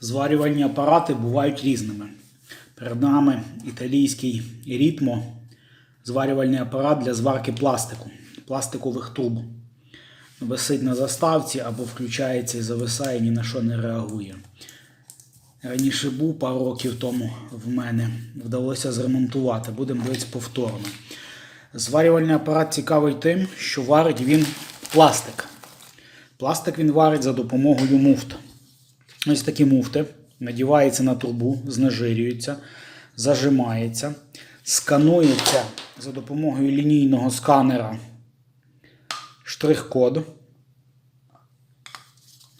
Зварювальні апарати бувають різними. Перед нами італійський рітмо, зварювальний апарат для зварки пластику, пластикових труб. Висить на заставці або включається і зависає, ні на що не реагує. Раніше був пару років тому в мене. Вдалося зремонтувати. Будемо дивитися повторно. Зварювальний апарат цікавий тим, що варить він пластик. Пластик він варить за допомогою муфт. Ось такі муфти. Надівається на трубу, знежирюється, зажимається, сканується за допомогою лінійного сканера штрих-код.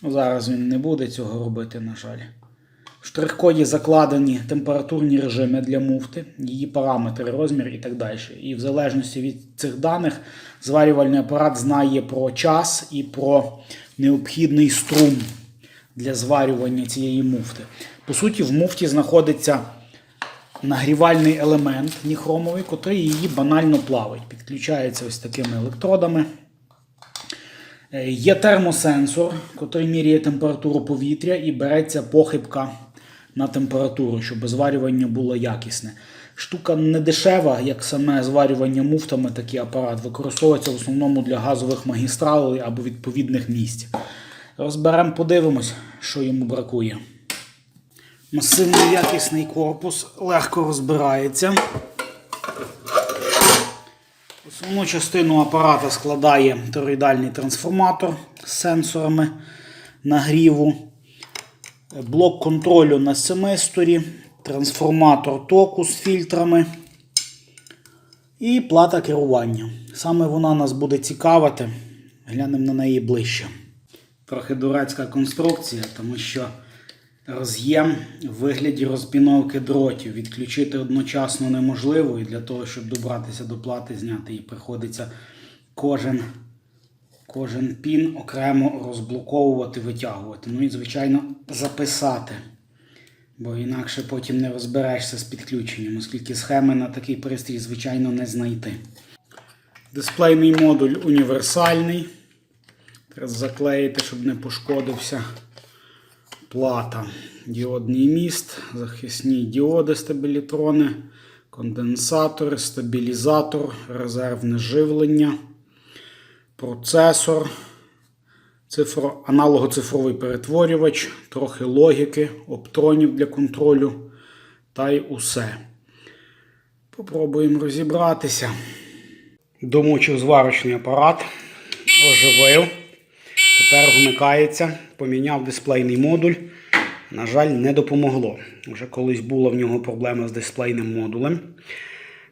Зараз він не буде цього робити, на жаль. В штрих-коді закладені температурні режими для муфти, її параметри, розмір і так далі. І в залежності від цих даних зварювальний апарат знає про час і про необхідний струм для зварювання цієї муфти. По суті, в муфті знаходиться нагрівальний елемент ніхромовий, котрий її банально плавить. Підключається ось такими електродами. Е, Є термосенсор, який міряє температуру повітря і береться похибка на температуру, щоб зварювання було якісне. Штука не дешева, як саме зварювання муфтами, такий апарат використовується в основному для газових магістралей або відповідних місць. Розберемо, подивимось, що йому бракує. Масивний якісний корпус легко розбирається. Основну частину апарата складає тороїдальний трансформатор з сенсорами нагріву, блок контролю на семисторі, трансформатор току з фільтрами і плата керування. Саме вона нас буде цікавити. Глянемо на неї ближче. Трохи дурацька конструкція, тому що роз'єм в вигляді розпіновки дротів відключити одночасно неможливо, і для того, щоб добратися до плати, зняти її, приходиться кожен, кожен пін окремо розблоковувати, витягувати. Ну і, звичайно, записати. Бо інакше потім не розберешся з підключенням, оскільки схеми на такий пристрій, звичайно, не знайти. Дисплейний модуль універсальний. Треба заклеїти, щоб не пошкодився плата. Діодний міст, захисні діоди, стабілітрони, конденсатори, стабілізатор, резервне живлення, процесор, цифро, аналогоцифровий перетворювач, трохи логіки, оптронів для контролю та й усе. Попробуємо розібратися. Домучив зварочний апарат, оживив. Тепер вмикається, поміняв дисплейний модуль. На жаль, не допомогло. Вже колись була в нього проблема з дисплейним модулем.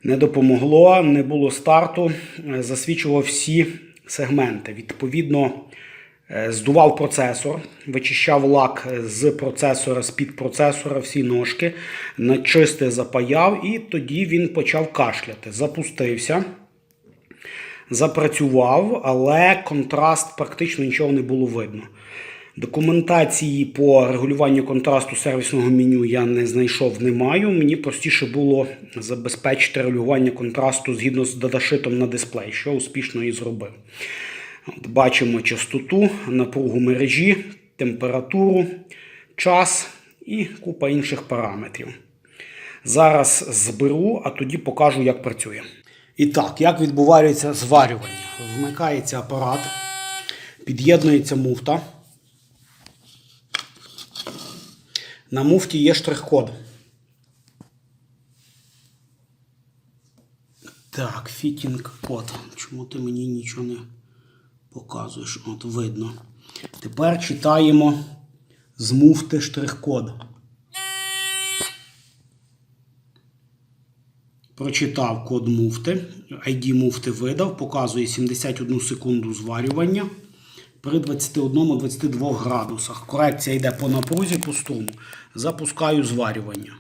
Не допомогло, не було старту, е, засвічував всі сегменти. Відповідно, е, здував процесор, вичищав лак з процесора, з-під процесора, всі ножки, на чисте запаяв, і тоді він почав кашляти. Запустився запрацював, але контраст практично нічого не було видно. Документації по регулюванню контрасту сервісного меню я не знайшов, не маю. Мені простіше було забезпечити регулювання контрасту згідно з даташитом на дисплей, що успішно і зробив. От Бачимо частоту, напругу мережі, температуру, час і купа інших параметрів. Зараз зберу, а тоді покажу, як працює. І так, як відбувається зварювання? Вмикається апарат, під'єднується муфта. На муфті є штрих-код. Так, фітінг код. Чому ти мені нічого не показуєш? От видно. Тепер читаємо з муфти штрих-код. Прочитав код муфти, ID муфти видав, показує 71 секунду зварювання при 21-22 градусах. Корекція йде по напрузі, по. Запускаю зварювання.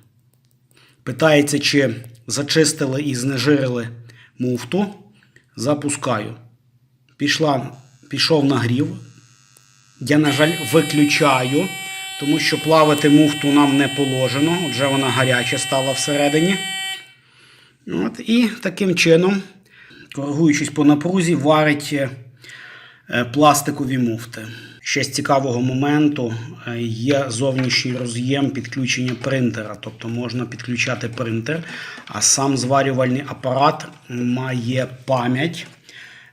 Питається, чи зачистили і знежирили муфту. Запускаю. Пішла, пішов нагрів. Я, на жаль, виключаю, тому що плавити муфту нам не положено. Отже, вона гаряча стала всередині. От, І таким чином, коригуючись по напрузі, варить е, пластикові муфти. Ще з цікавого моменту е, є зовнішній роз'єм підключення принтера, тобто можна підключати принтер, а сам зварювальний апарат має пам'ять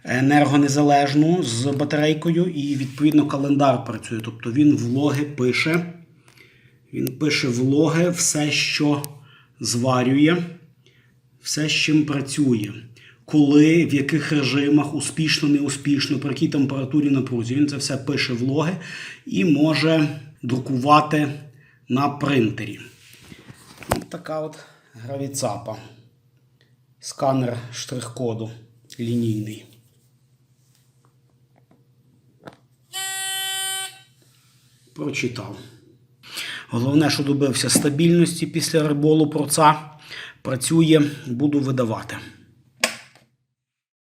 енергонезалежну з батарейкою, і відповідно календар працює. Тобто він влоги пише. Він пише влоги, все, що зварює, все, з чим працює. Коли, в яких режимах, успішно, неуспішно, при якій температурі напрузі. Він це все пише влоги і може друкувати на принтері. От така от гравіцапа. Сканер штрих-коду лінійний. Прочитав. Головне, що добився стабільності після риболу проца. Працює, буду видавати.